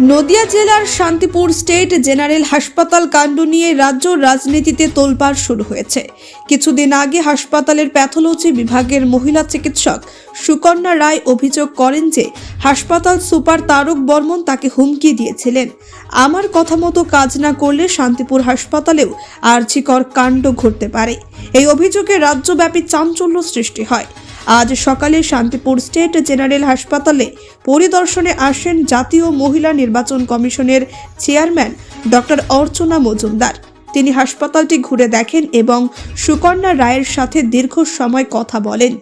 নদিয়া জেলার Shantipur state general হাসপাতাল কাণ্ড নিয়ে রাজ্য রাজনীতিতে তোলপাড় শুরু হয়েছে। কিছুদিন আগে হাসপাতালের প্যাথোলজি বিভাগের মহিলা চিকিৎসক সুকন্যা রায় অভিযোগ করেন যে হাসপাতাল সুপার তারক বর্মন তাকে হুমকি দিয়েছিলেন। আমার কথা মতো কাজ না করলে শান্তিপুর হাসপাতালেও আর্জিকর কাণ্ড ঘটতে পারে। এই অভিযোগে রাজ্যব্যাপী চাঞ্চল্য সৃষ্টি হয়। আজ সকালে শান্তিপুর স্টেট জেনারেল হাসপাতালে পরিদর্শনে আসেন জাতীয় মহিলা নির্বাচন কমিশনের চেয়ারম্যান ডক্টর অর্চনা মজুমদার। তিনি হাসপাতালটি ঘুরে দেখেন এবং সুকন্যা রায়ের সাথে দীর্ঘ সময় কথা বলেন।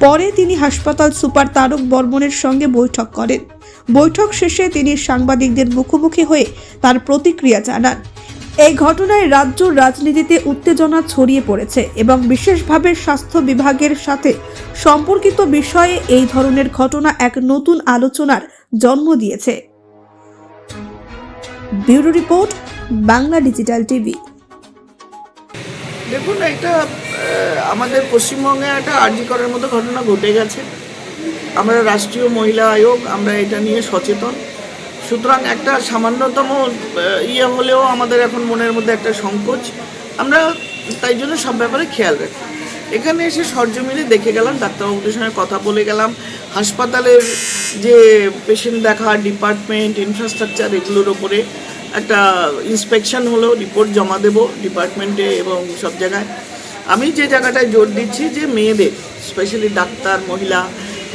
পরে তিনি হাসপাতাল সুপার তারক বর্মনের সঙ্গে বৈঠক করেন। বৈঠক শেষে তিনি সাংবাদিকদের মুখোমুখি হয়ে তার প্রতিক্রিয়া জানান। এই ঘটনায় রাজ্য রাজনীতিতে উত্তেজনা ছড়িয়ে পড়েছে এবং বিশেষভাবে স্বাস্থ্য বিভাগের সাথে সম্পর্কিত বিষয়ে এই ধরনের ঘটনা এক নতুন আলোচনার জন্ম দিয়েছে। Bureau report, Bangla digital TV. দেখুন, এটা আমাদের পশ্চিমবঙ্গে একটা আর্যিকরের মতো ঘটনা ঘটে গেছে। আমরা রাষ্ট্রীয় মহিলা আয়োগ, আমরা এটা নিয়ে সচেতন। সুতরাং একটা সামান্যতম ইয়ে হলেও আমাদের এখন মনের মধ্যে একটা সংকোচ। আমরা তাই জন্য সব ব্যাপারে খেয়াল রাখি। এখানে এসে সরজমিনে দেখে গেলাম, ডাক্তারবাবুদের সঙ্গে কথা বলে গেলাম। হাসপাতালের যে পেশেন্ট দেখা ডিপার্টমেন্ট ইনফ্রাস্ট্রাকচার এগুলোর ওপরে একটা ইন্সপেকশন হলো রিপোর্ট জমা দেব ডিপার্টমেন্টে এবং সব জায়গায়। আমি যে জায়গাটায় জোর দিচ্ছি যে মেয়েদের স্পেশালি ডাক্তার, মহিলা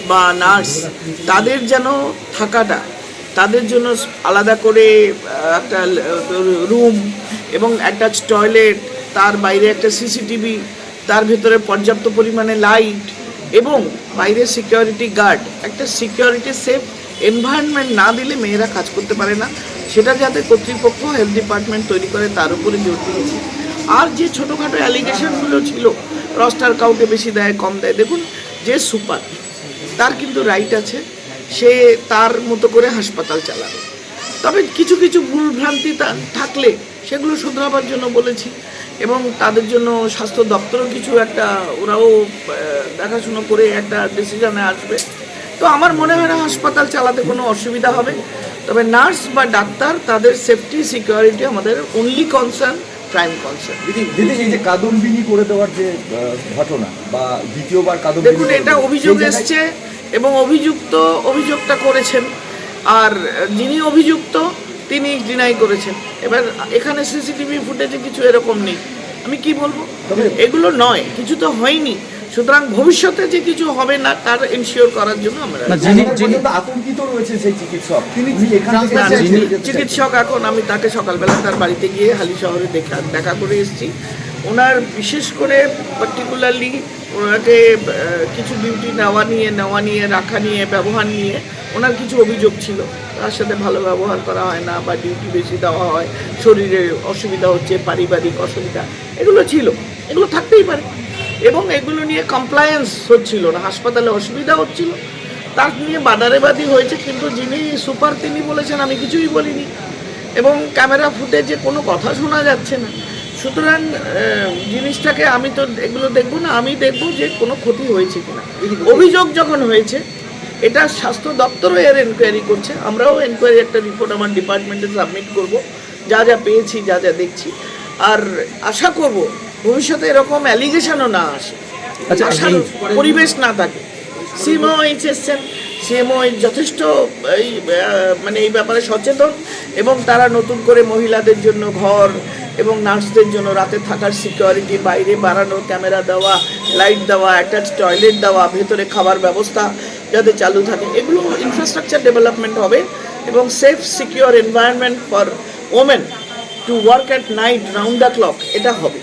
বা নার্স তাদের যেন থাকাটা তাদের জন্য আলাদা করে একটা রুম এবং একটা টয়লেট তার বাইরে একটা সিসিটিভি তার ভেতরে পর্যাপ্ত পরিমাণে লাইট এবং বাইরে সিকিউরিটি গার্ড একটা সিকিউরিটি সেফ এনভায়রনমেন্ট না দিলে মেয়েরা কাজ করতে পারে না। সেটা যাতে কর্তৃপক্ষ হেলথ ডিপার্টমেন্ট তৈরি করে, তার উপরে জোর দিয়েছি। আর যে ছোটোখাটো অ্যালিগেশনগুলো ছিল রস্টার কাউকে বেশি দেয়, কম দেয়, দেখুন, যে সুপার তার কিন্তু রাইট আছে। সে তার মতো করে হাসপাতাল চালাবে। তবে কিছু কিছু ভুল ভ্রান্তি তা- থাকলে সেগুলো শুধরাবার জন্য বলেছি এবং তাদের জন্য স্বাস্থ্য দপ্তরও কিছু একটা ওরাও দেখাশুনো করে একটা ডিসিশনে আসবে। তো আমার মনে হয় না হাসপাতাল চালাতে কোনো অসুবিধা হবে। তবে নার্স বা ডাক্তার তাদের সেফটি সিকিউরিটি আমাদের অনলি কনসার্ন প্রাইম কনসার্ন দিদি দিদি এই যে কাদম্বিনী করে দেওয়ার যে ঘটনা বা দ্বিতীয়বার কাদম্বিনী দেখুন এটা অভিযোগ এসছে এবং অভিযুক্ত অভিযোগটা করেছেন। আর যিনি অভিযুক্ত তিনি ডিনাই করেছেন। এবার এখানে সিসিটিভি ফুটেজে কিছু এরকম নেই। আমি কি বলব? এগুলো নয় কিছু তো হয়নি। সুতরাং ভবিষ্যতে যে কিছু হবে না তার এনশিওর করার জন্য আমরা যিনি যিনি- যিনি- আতঙ্কিত রয়েছে সেই চিকিৎসক। তিনি। চিকিৎসক এখন আমি তাকে সকালবেলা তার বাড়িতে গিয়ে হালি শহরে দেখা দেখা করে এসেছি। ওনার বিশেষ করে পার্টিকুলারলি ওনাকে কিছু ডিউটি নেওয়া নিয়ে নেওয়া নিয়ে, রাখা নিয়ে, ব্যবহার নিয়ে ওনার কিছু অভিযোগ ছিল। তার সাথে ভালো ব্যবহার করা হয় না বা ডিউটি বেশি দেওয়া হয়, শরীরে অসুবিধা হচ্ছে, পারিবারিক অসুবিধা, এগুলো ছিল। এগুলো থাকতেই পারে। এবং এগুলো নিয়ে কমপ্লায়েন্স হচ্ছিল না, হাসপাতালে অসুবিধা হচ্ছিল। তার নিয়ে বাদারেবাদি হয়েছে, কিন্তু যিনি সুপার, তিনি বলেছেন, আমি কিছুই বলিনি। এবং ক্যামেরা ফুটেজে কোনো কথা শোনা যাচ্ছে না। সুতরাং জিনিসটাকে আমি তো এগুলো দেখব না আমি দেখব যে কোনো ক্ষতি হয়েছে কিনা। অভিযোগ যখন হয়েছে এটা স্বাস্থ্য দপ্তরও এর এনকোয়ারি করছে আমরাও এনকোয়ারি একটা রিপোর্ট আমার ডিপার্টমেন্টে সাবমিট করব যা যা পেয়েছি যা যা দেখছি। আর আশা করব ভবিষ্যতে এরকম অ্যালিগেশনও না আসে। আচ্ছা, আশার পরিবেশ না থাকে। সিএমও এইচ এসছেন সিএমও যথেষ্ট এই মানে এই ব্যাপারে সচেতন এবং তারা নতুন করে মহিলাদের জন্য ঘর এবং নার্সদের জন্য রাতে থাকার সিকিউরিটি বাইরে বাড়ানো ক্যামেরা দেওয়া লাইট দেওয়া অ্যাটাচ টয়লেট দেওয়া, ভেতরে খাবার ব্যবস্থা যাতে চালু থাকে। এগুলো ইনফ্রাস্ট্রাকচার ডেভেলপমেন্ট হবে এবং safe secure environment for women to work at night round the clock এটা হবে।